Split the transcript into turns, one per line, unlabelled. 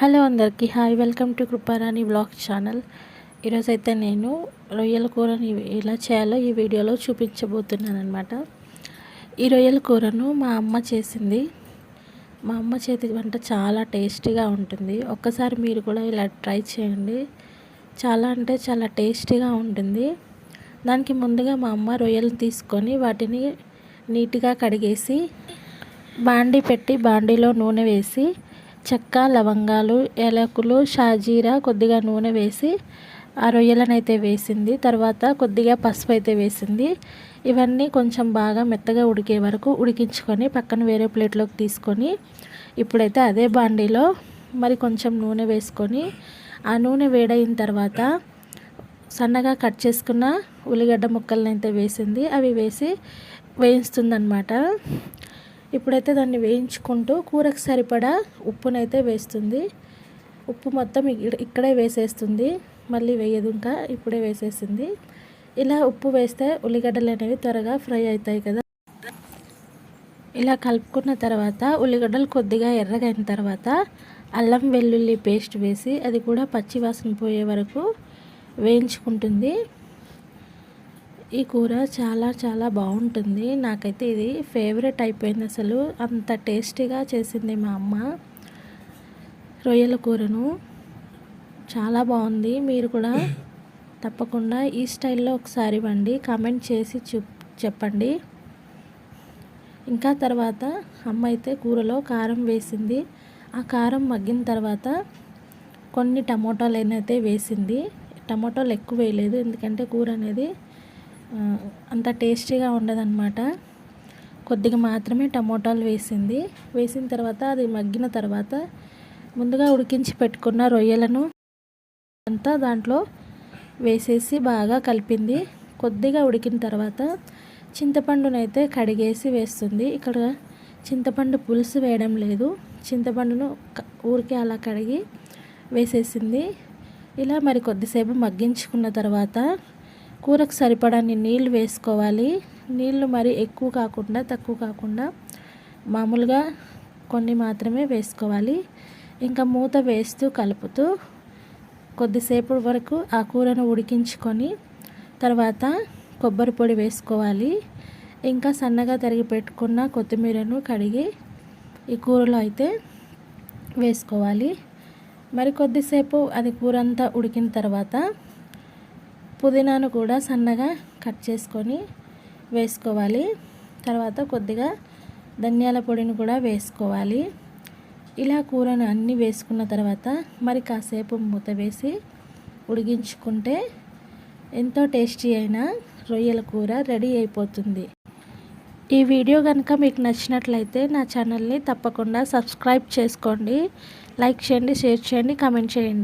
Hello అందరికీ hi welcome to Kriparani blog channel. ఈరోజైతే నేను రొయ్యల కూరని ఎలా చేయాలో ఈ వీడియోలో చూపించబోతున్నాను అనమాట ఈ రొయ్యల కూరను మా అమ్మ చేసింది. మా అమ్మ చేతి వంట చాలా టేస్టీగా ఉంటుంది. ఒక్కసారి మీరు కూడా ఇలా ట్రై చేయండి. చాలా అంటే చాలా టేస్టీగా ఉంటుంది. దానికి ముందుగా మా అమ్మ రొయ్యలు తీసుకొని వాటిని నీట్గా కడిగేసి బాండీ పెట్టి బాండీలో నూనె వేసి చెక్క లవంగాలు ఏలకులు షాజీరా కొద్దిగా నూనె వేసి ఆ రొయ్యలను అయితే వేసింది. తర్వాత కొద్దిగా పసుపు అయితే వేసింది. ఇవన్నీ కొంచెం బాగా మెత్తగా ఉడికే వరకు ఉడికించుకొని పక్కన వేరే ప్లేట్లోకి తీసుకొని ఇప్పుడైతే అదే బాండీలో మరి కొంచెం నూనె వేసుకొని ఆ నూనె వేడైన తర్వాత సన్నగా కట్ చేసుకున్న ఉల్లిగడ్డ ముక్కలను అయితే వేసింది. అవి వేసి వేయిస్తుందన్నమాట ఇప్పుడైతే దాన్ని వేయించుకుంటూ కూరకు సరిపడా ఉప్పునైతే వేస్తుంది. ఉప్పు మొత్తం ఇక్కడే వేసేస్తుంది. మళ్ళీ వేయదు ఇంకా ఇప్పుడే వేసేసింది. ఇలా ఉప్పు వేస్తే ఉల్లిగడ్డలు అనేవి త్వరగా ఫ్రై అవుతాయి కదా. ఇలా కలుపుకున్న తర్వాత ఉల్లిగడ్డలు కొద్దిగా ఎర్రగైన తర్వాత అల్లం వెల్లుల్లి పేస్ట్ వేసి అది కూడా పచ్చివాసన పోయే వరకు వేయించుకుంటుంది. ఈ కూర చాలా చాలా బాగుంటుంది. నాకైతే ఇది ఫేవరెట్ అయిపోయింది అసలు. అంత టేస్టీగా చేసింది మా అమ్మ రొయ్యల కూరను. చాలా బాగుంది. మీరు కూడా తప్పకుండా ఈ స్టైల్లో ఒకసారి వండి కామెంట్ చేసి చెప్పండి. ఇంకా తర్వాత అమ్మ అయితే కూరలో కారం వేసింది. ఆ కారం మగ్గిన తర్వాత కొన్ని టమోటాలు అయితే వేసింది. టమోటాలు ఎక్కువ వేయలేదు. ఎందుకంటే కూర అనేది అంత టేస్టీగా ఉండదన్నమాట. కొద్దిగా మాత్రమే టమోటాలు వేసింది. వేసిన తర్వాత అది మగ్గిన తర్వాత ముందుగా ఉడికించి పెట్టుకున్న రొయ్యలను అంతా దాంట్లో వేసేసి బాగా కలిపింది. కొద్దిగా ఉడికిన తర్వాత చింతపండునైతే కడిగేసి వేస్తుంది. ఇక్కడ చింతపండు పులుసు వేయడం లేదు. చింతపండును ఊరికే అలా కడిగి వేసేసింది. ఇలా మరి కొద్దిసేపు మగ్గించుకున్న తర్వాత కూరకు సరిపడాన్ని నీళ్ళు వేసుకోవాలి. నీళ్ళు మరి ఎక్కువ కాకుండా తక్కువ కాకుండా మామూలుగా కొన్ని మాత్రమే వేసుకోవాలి. ఇంకా మూత వేస్తూ కలుపుతూ కొద్దిసేపు వరకు ఆ కూరను ఉడికించుకొని తర్వాత కొబ్బరి పొడి వేసుకోవాలి. ఇంకా సన్నగా తరిగి పెట్టుకున్న కొత్తిమీరను కడిగి ఈ కూరలో అయితే వేసుకోవాలి. మరి కొద్దిసేపు అది కూర అంతా ఉడికిన తర్వాత పుదీనాను కూడా సన్నగా కట్ చేసుకొని వేసుకోవాలి. తర్వాత కొద్దిగా ధనియాల పొడిని కూడా వేసుకోవాలి. ఇలా కూరను అన్నీ వేసుకున్న తర్వాత మరి కాసేపు మూత వేసి ఉడిగించుకుంటే ఎంతో టేస్టీ అయిన రొయ్యల కూర రెడీ అయిపోతుంది. ఈ వీడియో కనుక మీకు నచ్చినట్లయితే నా ఛానల్ని తప్పకుండా సబ్స్క్రైబ్ చేసుకోండి. లైక్ చేయండి షేర్ చేయండి కామెంట్ చేయండి.